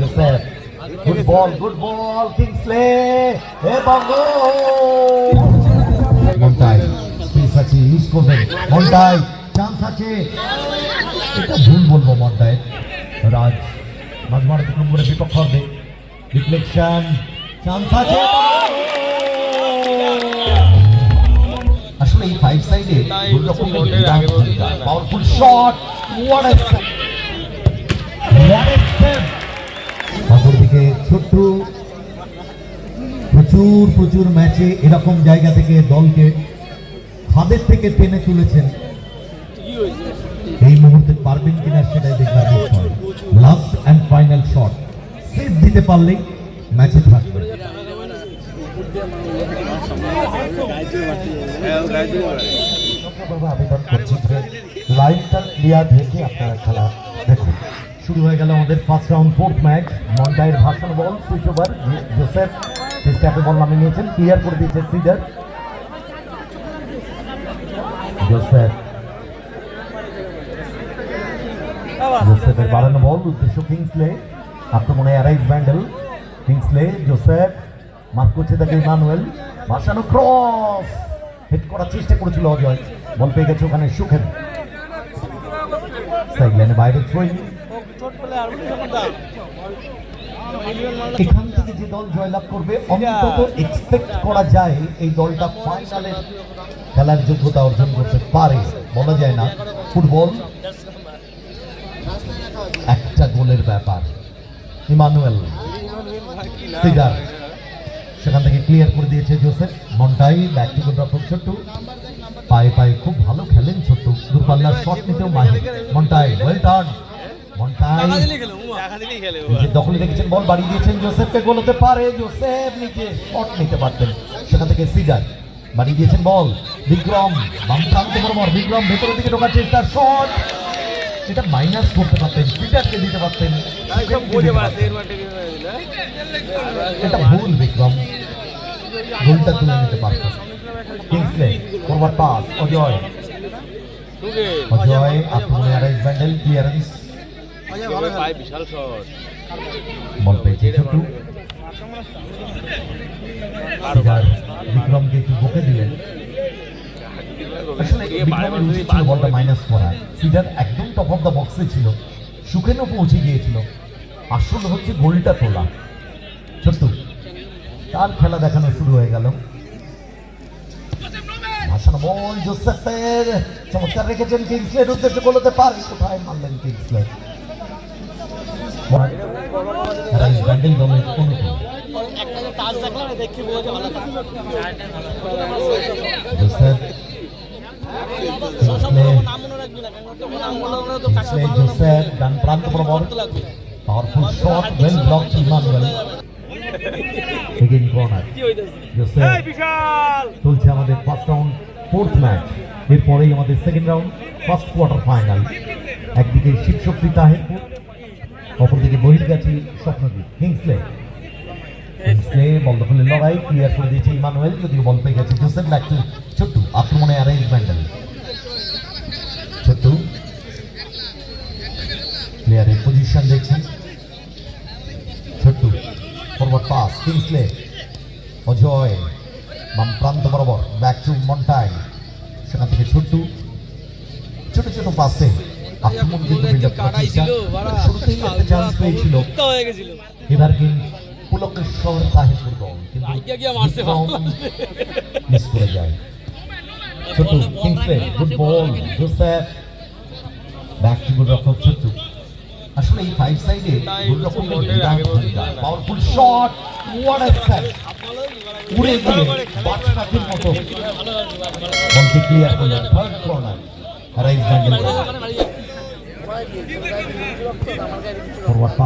Joseph good ball good ball Kingsley এবং Montai space আছে use করবেন মন্টাই চান্স আছে। এটা ভুল বলব মন্টাই রাজ মাঝমার দু নম্বরে বিপক্ষ হবে। রিফ্লেকশন চান্স আছে। আসলে এই ফাইভ সাইডে দুই রকমের powerful shot what a what a অপরদিকে ছোট্ট, প্রচুর প্রচুর ম্যাচে এরকম জায়গা থেকে দলকে খাদের থেকে টেনে তুলেছেন। এই মুহূর্তে পারবেন কিনা সেটাই দেখার বিষয়। Last and final shot save দিতে পারলেই ম্যাচে থাকবে। লাইনটা ক্লিয়ার রেখে আপনারা খেলা দেখুন। শুরু হয়ে গেল আমাদের ফার্স্ট রাউন্ড ফোর্থ ম্যাচ মন্টাইয়ের ভাষণ বল সুইচ ওভার জোসেফ স্ট্যাপে বল নামিয়ে নিয়েছেন ক্লিয়ার করে দিয়েছে সিডার জোসেফ। জোসেফের বাড়ানো বল, উদ্দেশ্য কিংসলে। আক্রমণে arise Bandel Kingsley Joseph mark করছে তাকে ইমানুয়েল। ভাসানো ক্রস হিট করার চেষ্টা করেছিল অজয়। বল পেয়ে গেছে ওখানে সুখের। সাইড লাইনে বাইরে থ্রোয়িং এখান থেকে যে দল জয়লাভ করবে, অন্তত এক্সপেক্ট করা যায় এই দলটা ফাইনালে খেলার যোগ্যতা অর্জন করতে পারে। বলা যায় না। ফুটবল একটা গোলের ব্যাপার। ইমানুয়েল সিডার সেখান থেকে ক্লিয়ার করে দিয়েছে জোসেফ। মন্টাই ব্যাক টু পায়ে পায়ে খুব ভালো খেলেন ছোট্টু। দূরপাল্লার শট নিতেও মাহির। মন্টাই ওয়েল নিজের দখলে রেখেছেন বল বাড়িয়ে দিয়েছেন জোসেফকে গোল হতে পারে জোসেফ নিজে শট নিতে পারতেন। সেখান থেকে সিডার বাড়িয়ে দিয়েছেন বল বিক্রম বাম প্রান্ত বরাবর বিক্রম ভেতরের দিকে ঢোকার চেষ্টা শট এটা মাইনাস করতে পারতেন সিডারকে দিতে পারতেন। এটা ভুল বিক্রম। গোলটা তুলে নিতে পারত Kingsley forward pass Ajay. Ajay আক্রমণে অ্যারেঞ্জ ব্যান্ডেল বিশাল শট। বিক্রমকে একটু বকে দিলেন। বলটা মাইনাস করা। সিডার একদম টপ অফ দ্য বক্সে ছিল। সুখেনও পৌঁছে গিয়েছিল। আসল হচ্ছে গোলটা তোলা। ছোট্টু তার খেলা দেখানো শুরু হয়ে গেল? ভাসানো বল জোসেফের। চমৎকার রেখেছেন কিংসলের উদ্দেশ্যে বলতে পারে। কোথায় মারলেন কিংসলে ব্যান্ডেল দলের ডান প্রান্ত powerful shot well block Emmanuel again corner Joseph চলছে আমাদের ফার্স্ট রাউন্ড ফোর্থ ম্যাচ এরপরেই আমাদের second round first quarter final একদিকে শিবশক্তি তাহিরপুর অপরদিকে বহির্গাছি স্বপ্নদ্বীপ কিংসলে কিংসলে বল দখলের লড়াই ক্লিয়ার করে দিয়েছে ইমানুয়েল, যদিও বল পেয়ে গেছে জোসেফ টু ছোট্টু, আক্রমণে অ্যারেঞ্জ ব্যান্ডেল ছোট্টু প্লেয়ারের পজিশন দেখছেন Chhottu forward pass Kingsley Ajay, বাম প্রান্ত বরাবর ব্যাক টু মন্টাই সেখান থেকে ছোট্টু। ছোট ছোট পাসে এবার কিন্তু পুলকেশ্বর আসলে এই ফাইভ সাইডে গুড রক্ষকের বিরাট ভূমিকা পাওয়ারফুল শট উড়ে গিয়ে মতো ক্লিয়ার করলেন third corner rise Bandel forward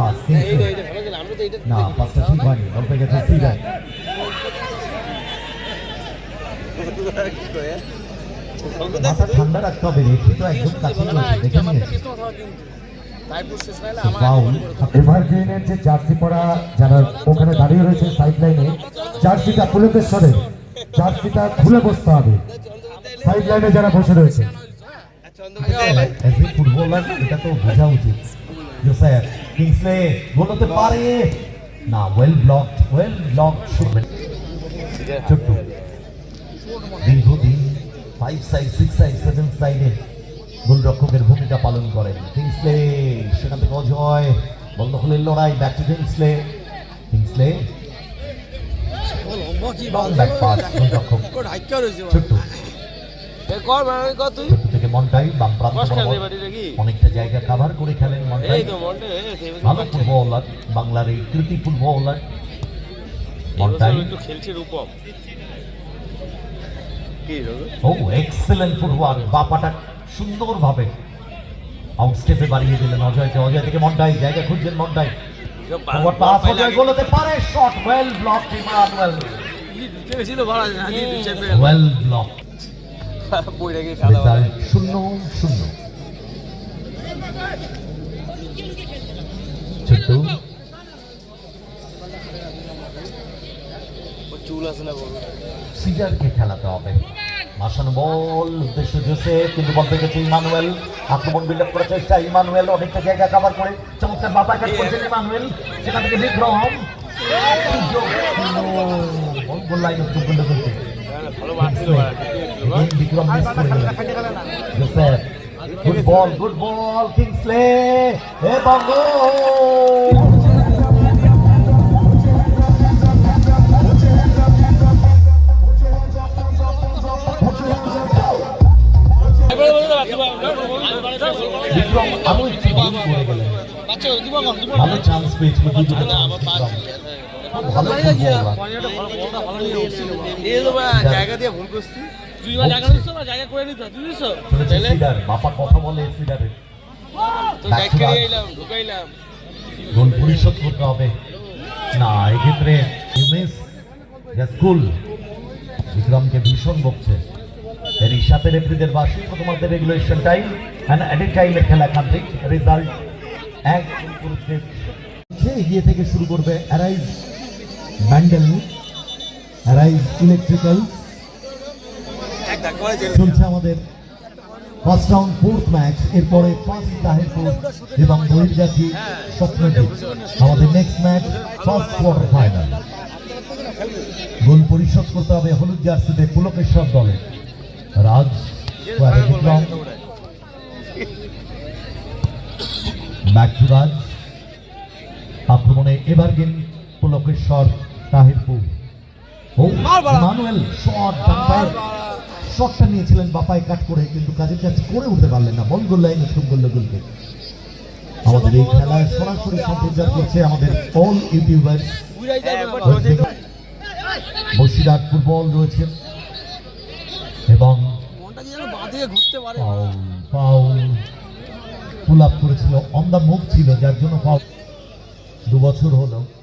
মাথা ঠান্ডা রাখতে হবে রেফি তো একদম কাছে যে জার্সি পরা যারা ওখানে দাঁড়িয়ে রয়েছে সাইড লাইনে জার্সিটা পুলকেশ্বরের। জার্সিটা খুলে বসতে হবে। সাইড লাইনে যারা বসে রয়েছে। ফুটবলার এটা তো বোঝা উচিত। জোসেফ কিংসলে গোল হতে পারে। না ওয়েল ব্লকড ওয়েল শুটম্যান ছোট্ট। দীর্ঘদিন five side six side seven সাইডে গোলরক্ষকের ভূমিকা পালন করেন। কিংসলে সেখান থেকে অজয় বল দখলের লড়াই back to Kingsley Kingsley back pass গোলরক্ষক। ছোট্ট। মানে মনটাই বাম প্রান্ত অনেকটা জায়গা কাভার করে খেলেন মনটাই। ভালো ফুটবলার বাংলার এই কৃতি ফুটবলার। মনটাই ও এক্সেলেন্ট ফুটবল। বাপাটা সুন্দরভাবে বাড়িয়ে দিলেন অজয়কে অজয় থেকে মন্টাই জায়গা খুঁজছেন মন্টাই। এসব বাল- ওভার পাস অজয় আগে- পারে shot well block Emmanuel well block শূন্য শূন্য। ছোট্ট। চুল আছে না বলব সিজারকে খেলাতে হবে। মাসানো বল উদ্দেশ্য জোসেফ কিন্তু বল দেখেছে ইমানুয়েল। আক্রমণ বিল্ড আপ করার চেষ্টা ইমানুয়েল অনেকটা জায়গা কভার করে। চমৎকার কাট করছেন ইমানুয়েল। সেখান থেকে বিক্রম। বল লাইন ভালো মারছিল good ball. Good ball Kingsley করে গেলেন ভালো চান্স পেয়েছিল ভালো জায়গা বাপা কথা বলে সিডারে। তো. এলাম ঢুকাইলাম। গোল পরিশোধ করতে হবে। না এক্ষেত্রে ইউমিস স্কুল বিক্রমকে ভীষণ বকছে। সাথে রেফ্রিদের বাসী প্রথমার্ধে রেগুলেশন টাইম অ্যান্ড অ্যাডেড টাইমের খেলা কান্ট্রিক রেজাল্ট এক সে এগিয়ে থেকে শুরু করবে অ্যারাইজ ব্যান্ডেল অ্যারাইজ ইলেকট্রিক্যাল। চলছে আমাদের ফার্স্ট রাউন্ড ফোর্থ ম্যাচ এরপরে ফার্স্ট তাহেরপুর এবং বহির্জাতি স্বপ্নদ্বীপ আমাদের next match first quarter final goal পরিশোধ করতে হবে হলুদ জার্সিতে পুলকেশ্বর দলে। রাজ বিক্রম। ব্যাক টু রাজ আক্রমণে evergreen Pulakeshwar Tahirpur Manuel shot ডান শটটা নিয়েছিলেন বাপায় কাট করে কিন্তু কাজের কাজ করে উঠতে পারলেন না। বল গোল লাইনে শুভ গোল গোলকে আমাদের এই খেলায় সরাসরি সম্প্রচার করছে আমাদের অল ইউটিউবার্স বসিরহাট ফুটবল রয়েছে। এবং ফাউল ফাউল পুল আপ করেছিল। অন দ্য মুভ ছিল যার জন্য ফাউল দু বছর হলো।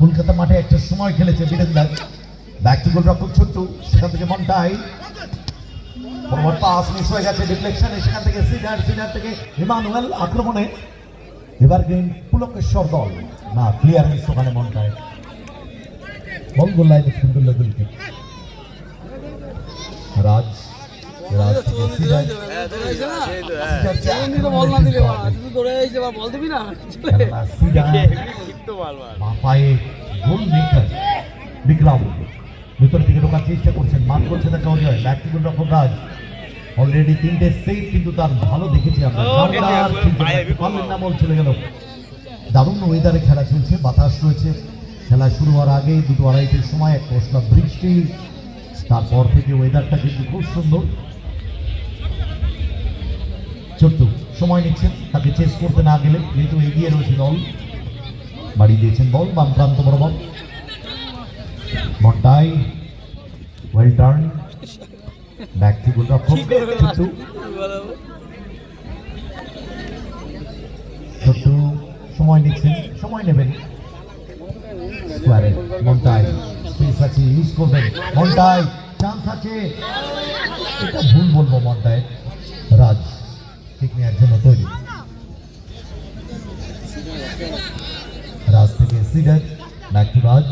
কলকাতা মাঠে একটা সময় খেলেছে বীরেন্দার ব্যাক টু গোল রক্ষক ছোট্ট, সেখান থেকে মন্টাই। ফরওয়ার্ড পাস মিস হয়ে গেছে ডিফ্লেকশনে সেখান থেকে সিনার সিনার থেকে ইমানুয়েল আক্রমণে। এবার গেম পুলকেশ্বর দল। না ক্লিয়ার মিস ওখানে মন্টাই। বল গোল লাইনে সুন্দর গোলকে রাজ ভিতর থেকে ঢোকার চেষ্টা করছেন মান করছে তাকে Ajay back to goal Raj already তিনটে সেভ কিন্তু তার ভালো দেখেছি আমরা না বল চলে গেল দারুণ ওয়েদারে খেলা চলছে, বাতাস রয়েছে। খেলা শুরু হওয়ার আগেই দুটো আড়াইটের সময় এক প্রশ্ন বৃষ্টি, তারপর থেকে ওয়েদারটা কিন্তু খুব সুন্দর। ছোট্ট সময় নিচ্ছেন। তাকে চেস করতে না গেলে যেহেতু এগিয়ে রয়েছে দল বাড়ি দিয়েছেন বল বাম প্রান্ত বরাবর। Montai well turn back to goal Chhottu. Chhottu সময় নিচ্ছেন। সময় নেবেন। স্কোয়ারে মন্টাই স্পেস আছে ইউজ করবেন। মন্টাই চান্স আছে। এটা ভুল বলব মন্টাই রাজ। ঠিক নেওয়ার জন্য তৈরি রাজ। থেকে সিডার টু রাজ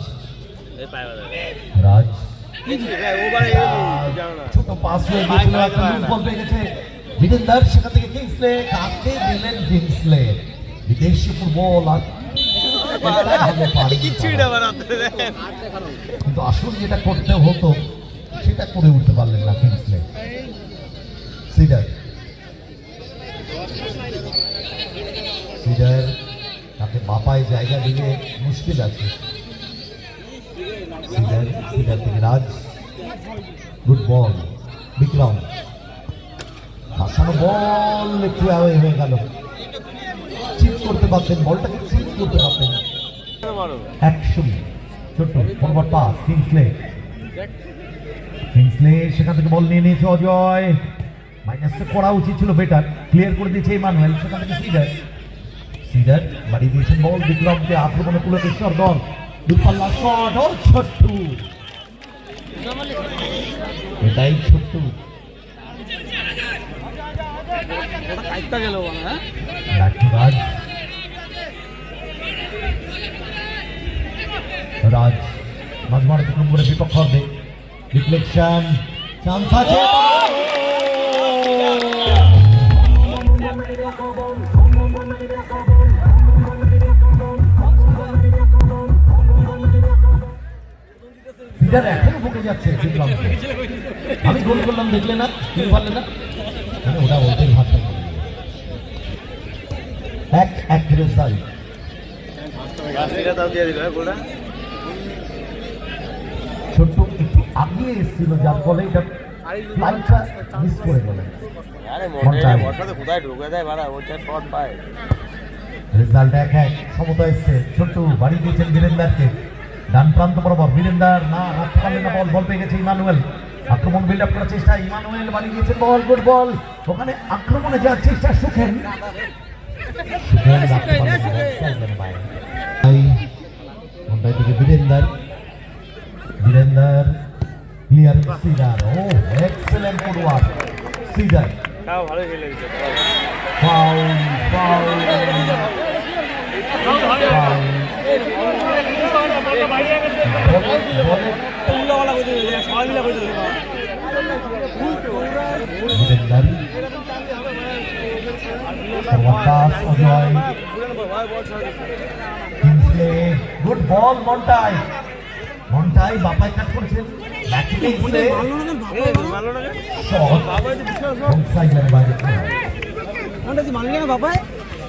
রাজ ওবারে জানো ছোট পাস গিয়েছিল একটা লুজ বল পেয়ে গেছে। বিদেন্দার সেখান থেকে কিংসলে কাকে দিলেন কিংসলে বিদেশি ফুটবল আর কিন্তু আসল যেটা করতে হতো সেটা করে উঠতে পারলেন না কিংসলে সিডার। সিডার তাকে বাপায় জায়গা দিলে মুশকিল আছে। Raj good ball Bikram. ভাসানো ball একটু অ্যাওয়ে হয়ে গেল। চিপ করতে পারতেন বলটাকে চিপ করতে পারতেন? মারো এক শূন্য ছোট্ট ফরওয়ার্ড পাস কিংসলে কিংসলে সেখান থেকে বল নিয়ে নিয়েছে অজয়। মাইনাসটা করা উচিত ছিল বেটার ক্লিয়ার করে দিয়েছে ইমানুয়েল সেখান থেকে সিডার সিডার বাড়িয়ে দিয়েছেন বল বিক্রমকে। আক্রমণে তুলে ঈশ্বর দল দূরপাল্লা শট ছোট্ট। এটাই ছোট্ট। রাজ। মাঝমার নম্বরে বিপক্ষ হবে। রিফ্লেকশন চান্স আছে। সিডার এখনও যাচ্ছে আমি গোল করলাম দেখলে না? তুমি পারলে না? মানে ওটা ওদের এক এক রেজাল্ট ছোট্ট একটু আগিয়ে এসেছিল যার ফলে এটা ফ্লাইটটা মিস করে। কোথায় ঢুকে দেয় বাড়া ওইটা শট পায়। রেজাল্ট এক এক। সমতা এসছে। ছোট্ট বাড়ি দিয়েছেন বীরেন্দারকে ডান প্রান্ত বরাবর বীরেন্দার না রাখতে পারলেন না বল বল পেয়ে গেছে ইমানুয়েল। আক্রমণ বিল্ড আপ করার চেষ্টা ইমানুয়েল বাড়ি দিয়েছেন বল গুড বল ওখানে আক্রমণে যাওয়ার চেষ্টা সুখেন। থেকে বীরেন্দার বীরেন্দার ক্লিয়ার সিডার ও এক্সেলেন্ট তাও ভালো foul foul foul good ball Montai Montai Bapai cut করেছেন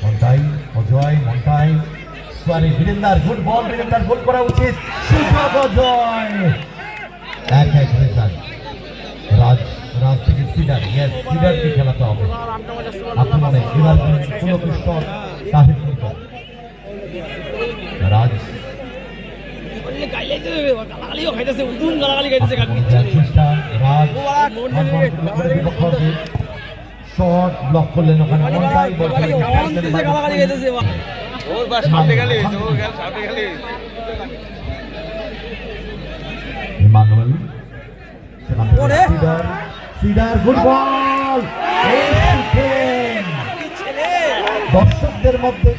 Montai Ajay Montai sorry Birender good ball Birender goal করা উচিত সুযোগ অজয় এক এক রেজাল্ট রাজ রাজ থেকে সিডার ইয়েস সিডারকে খেলাতে হবে আক্রমণে এবার পুলকৃষ্ণ তাহির ফুটবল রাজ বললে গাইলে তো গালাগালিও খাইতেছে উদুন গালাগালি খাইতেছে আক্রমণে যাওয়ার চেষ্টা রাজ শর্ট ব্লক করলেন ওখানে ওর বা সামনে গেলে ওর গেল সামনে গেলে। সিডার দর্শকদের মধ্যে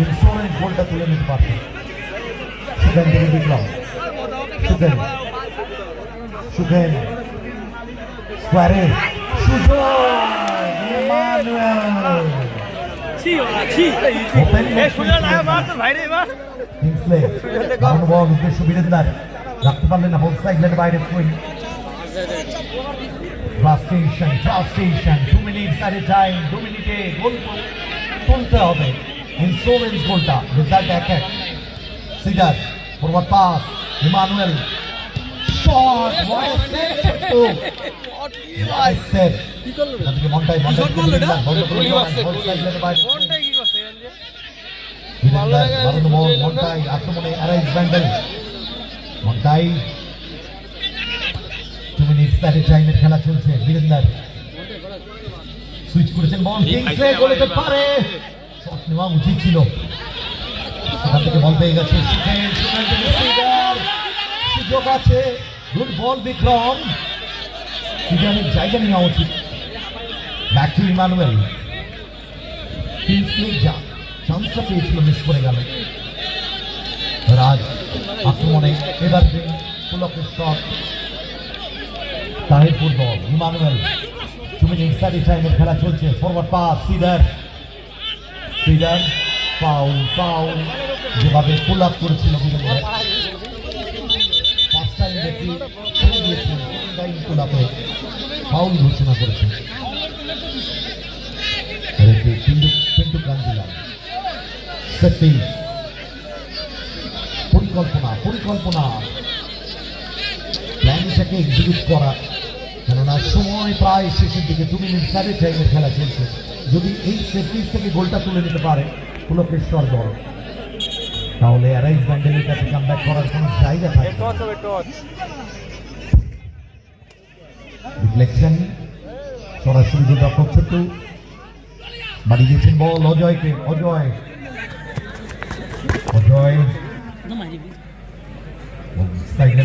ইন্স্যুরেন্স গোলটা তুলে নিতে সেখান থেকে বিক্রম সুখেন। সুখেন। স্কোয়ারে সুযোগ ইমানুয়েল ছি ওরা ছি ওপেন এই সুজন আয় মার তো ভাই রে এবার কিংসলে বাড়ানো বল উদ্দেশ্য বীরেন্দার রাখতে পারলেন না বল সাইডলের বাইরে ফ্রাস্ট্রেশন ফ্রাস্ট্রেশন টু মিনিটস আরে টাইম দু মিনিটে গোল তুলতে হবে। ইন্স্যুরেন্স গোলটা রেজাল্ট এক এক। Sidar forward pass Emmanuel shot what Montai Montai? Ball কোনটাই কি করছে মন্টাই মন্টাই স্যারের টাইমের খেলা চলছে বীরেন্দার সুইচ করেছেন বল কিংসলে গোলেতে পারে শট নেওয়া উচিত ছিল সেখান থেকে বল পেয়ে গেছে। সুযোগ আছে গুড বিক্রম। সিডারের জায়গা নেওয়া উচিত ব্যাক টু ইমানুয়েল কিংসলে যা চান্সটা পেয়েছিল মিস করে গেল। রাজ, আক্রমণে এবার পুলকের শট তাহিরপুর দল ইমানুয়েল তুমি ইনসাইড টাইমের খেলা চলছে forward pass Sidar Sidar foul foul যেভাবে পুল আপ করেছিল টাইম টাইম ফাউল ঘোষণা করেছেন পরিকল্পনা পরিকল্পনা। প্ল্যানটাকে এক্সিকিউট করা। কেননা সময় প্রায় শেষের দিকে, দু মিনিট সাড়ে টাইমের খেলা চলছে। যদি এই সেটিস থেকে গোলটা তুলে নিতে পারে, পুলকেশ্বর দল। তাহলে অ্যারাইজ ব্যান্ডেলের কাছে কামব্যাক করার কোনো জায়গা থাকে রিফ্লেকশন সরাসরি গোলরক্ষক ছোট্ট বাড়ি দিয়েছেন বল অজয়কে অজয়। অজয়। বাইরে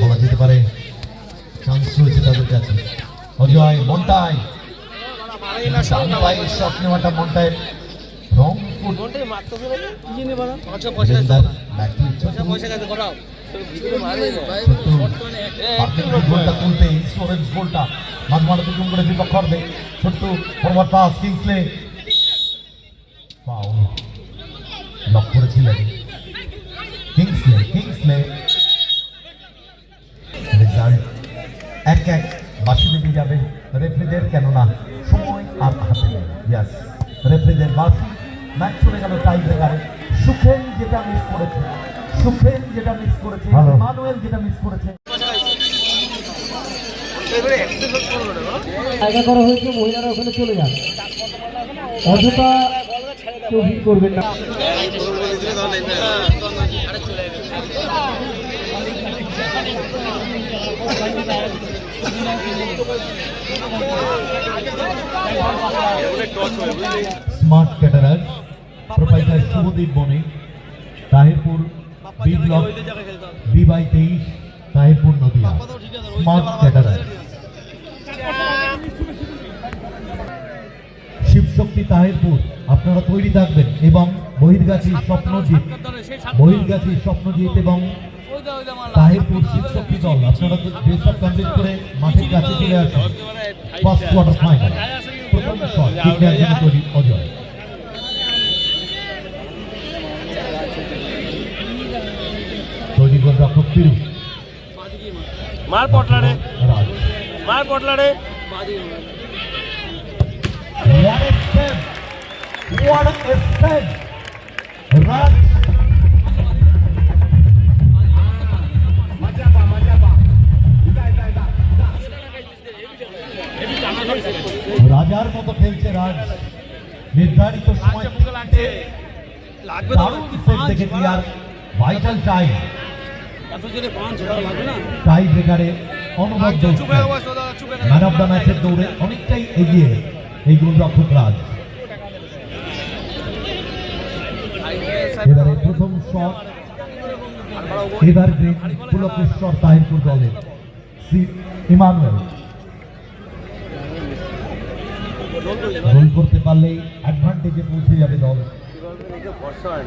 বল যেতে পারে চান্স রয়েছে তাদের কাছে। অজয় পায়ে শট নেওয়াটা মনটাই রং ফুট। কোনটাই মারতেছে নাকি কি জেনে বাড়া পয়সা পয়সা আছে। বেন্দার ব্যাটিং পয়সা পয়সা কাছে করাও। তোর ভিতরে মারে না পার্টনার গোলটা তুলতে সোরেন্স গোলটা। মাঝমাঠে দুজন করে বিপক্ষ করবে ছোট্ট ফরওয়ার্ড পাস কিংসলে ব্লক করেছিলেন। Kingsley Kingsley. রেজাল্ট এক এক। বাসি বেরিয়ে যাবে। রেফ্রিদের কেননা সময় আর হাতে নেই। ইয়াস রেফ্রিদের বাসি ম্যাচ চলে গেল টাই ব্রেকারে সুখেন যেটা মিস করেছে সুখেন যেটা মিস করেছে মানুয়েল যেটা মিস করেছে। জায়গা করা হয়েছে মহিলারা ওখানে চলে যান। অযথা করবেন না। স্মার্ট ক্যাটারার প্রোপাইটার শুভদীপ বনে Tahirpur B block B by তেইশ তাহিরপুর নদীয়া স্মার্ট ক্যাটারার শিবশক্তি তাহিরপুর আপনারা তৈরি থাকবেন এবং বহির্গাছি স্বপ্নজিৎ বহির্গাছি স্বপ্নজিৎ এবং তাহিরপুর শিবশক্তি দল? আপনারা ড্রেস আপ কমপ্লিট করে মাঠের কাছে চলে আসুন ফার্স্ট কোয়ার্টার ফাইনাল প্রথম শট দেওয়ার জন্য তৈরি অজয়। তৈরি করে রক্ষক পিরু মার পটলা রে রাজ। মার পটলা রে What a save! What a save! রাজ খেলছে রাজ। নির্ধারিত সময় দারুণ সেট দেখে ভাইটাল টাই। ব্রেকারে অনবদ্য ম্যান অফ দ্য ম্যাচের দৌড়ে অনেকটাই এগিয়ে এই গোলরক্ষক রাজ। এবারে প্রথম শট এবার গ্রিন পুলকেশ্বর তাহিরপুর দলের সি ইমানুয়েল। গোল করতে পারলেই অ্যাডভান্টেজে পৌঁছে যাবে দল। ভরসা হয়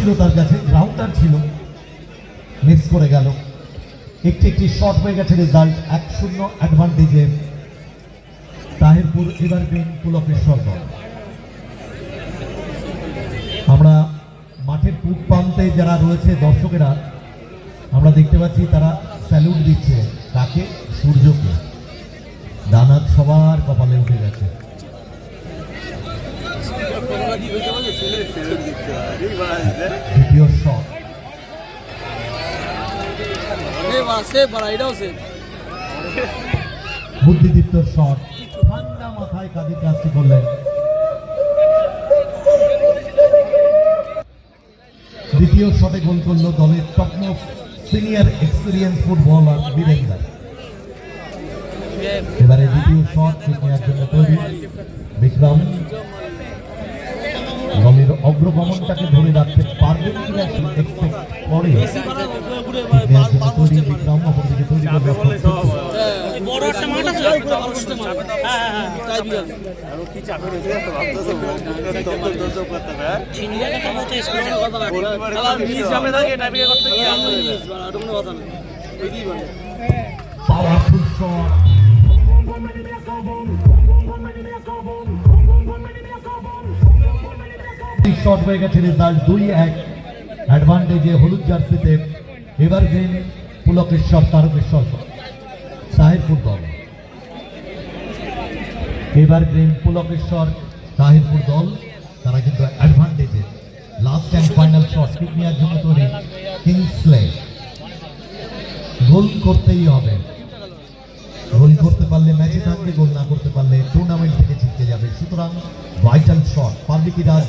ছিল তার কাছে গ্রাউন্ডার ছিল। মিস করে গেল। একটি একটি শট হয়ে গেছে রেজাল্ট এক শূন্য অ্যাডভান্টেজে তাহিরপুর এভারগ্রিন পুলকেশ্বর দল আমরা মাঠের পূব প্রান্তে যারা রয়েছে দর্শকেরা, আমরা দেখতে পাচ্ছি তারা স্যালুট দিচ্ছে। তাকে সূর্যকে। ডানাত সবার কপালে উঠে গেছে। সে বুদ্ধিদীপ্ত শট ঠান্ডা মাথায় কাজের কাজটি করলেন দ্বিতীয় শটে গোল করল দলের topmost senior experience footballer Birender এবারে দ্বিতীয় শট নেওয়ার জন্য তৈরি বিক্রম দলের অগ্রগমনটাকে ধরে রাখতে পারবেন কিনা এক্সপেক্ট করে ঠিক নেওয়ার shot. শট হয়ে গেছে রেজাল্ট দুই এক। অ্যাডভান্টেজে হলুদ জার্সিতে এবার গেম পুলকেশ্বর তারকেশ্বর সাহেবপুর দল এবার গেম পুলকেশ্বর সাহেবপুর দল তারা কিন্তু অ্যাডভান্টেজে last and final shot kick নেওয়ার জন্য তৈরি কিংসলে গোল করতেই হবে। গোল করতে পারলে ম্যাচে থাকবে গোল না করতে পারলে টুর্নামেন্ট থেকে ছিটকে যাবে। সুতরাং ভাইটাল শট পারবে কি রাজ?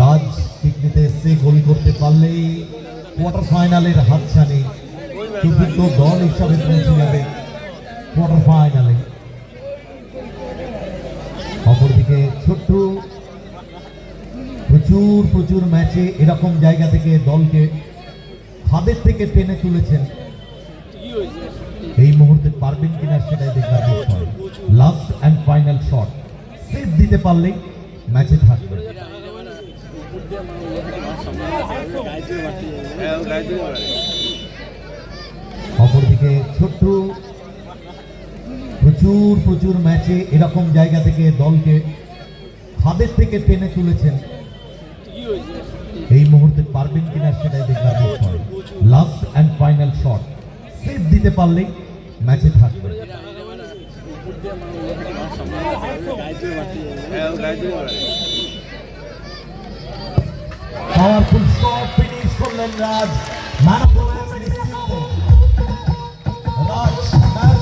রাজ পিকনিতে এসে গোল করতে পারলেই কোয়ার্টার ফাইনালের হাতছানি চতুর্থ দল হিসাবে পৌঁছে যাবে কোয়ার্টার ফাইনালে অপরদিকে ছোট্ট, প্রচুর প্রচুর ম্যাচে এরকম জায়গা থেকে দলকে খাদের থেকে টেনে তুলেছেন। এই মুহূর্তে পারবেন কিনা সেটাই দেখার last and final shot save দিতে পারলেই ম্যাচে থাকবে হ্যাঁ ও গায়ে দিয়ে মারে। অপরদিকে ছোট্ট প্রচুর প্রচুর ম্যাচে এরকম জায়গা থেকে দলকে খাদের থেকে টেনে তুলেছেন। এই মুহূর্তে পারবেন কিনা সেটাই বিষয়। Last and final shot save দিতে পারলেই ম্যাচে থাকবে। মারে। Powerful score finish from Lenraj. Man of the match,